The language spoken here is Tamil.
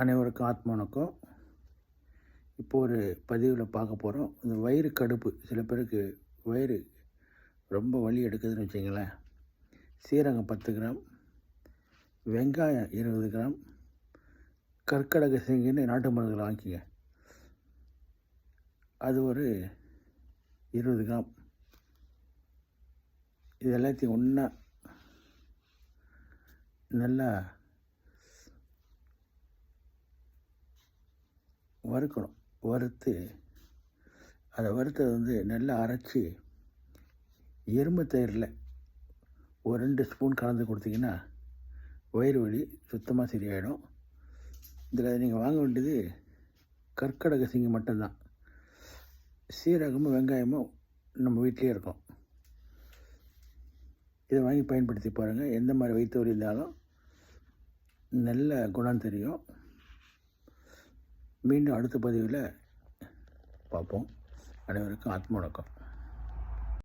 அனைவருக்கும் ஆத்ம இப்போ ஒரு பதிவில் பார்க்க போகிறோம் இந்த வயிறு கடுப்பு. சில பேருக்கு வயிறு ரொம்ப வலி எடுக்குதுன்னு வச்சிங்களேன் சீரகம் பத்து கிராம் வெங்காயம் இருபது கிராம் கற்கடக சிங்கின்னு நாட்டு மருந்துகளை வாங்கிக்கங்க. அது ஒரு இருபது கிராம். இது எல்லாத்தையும் ஒன்றா நல்லா வறுக்கணும். வறுத்து அதை வறுத்தது வந்து நல்லா அரைச்சி எறும்பு தயிரில் ஒரு ரெண்டு ஸ்பூன் கலந்து கொடுத்தீங்கன்னா வயிறு வலி சுத்தமாக சரியாயிடும். இதில் நீங்கள் வாங்க வேண்டியது கற்கடக சிங்கம் மட்டும்தான். சீரகமும் வெங்காயமும் நம்ம வீட்டிலே இருக்கும். இதை வாங்கி பயன்படுத்தி பாருங்கள் எந்த மாதிரி வயிற்று வலி இருந்தாலும் நல்ல குணம் தெரியும். மீண்டும் அடுத்த பதிவில் பார்ப்போம். அனைவருக்கும் ஆத்ம வணக்கம்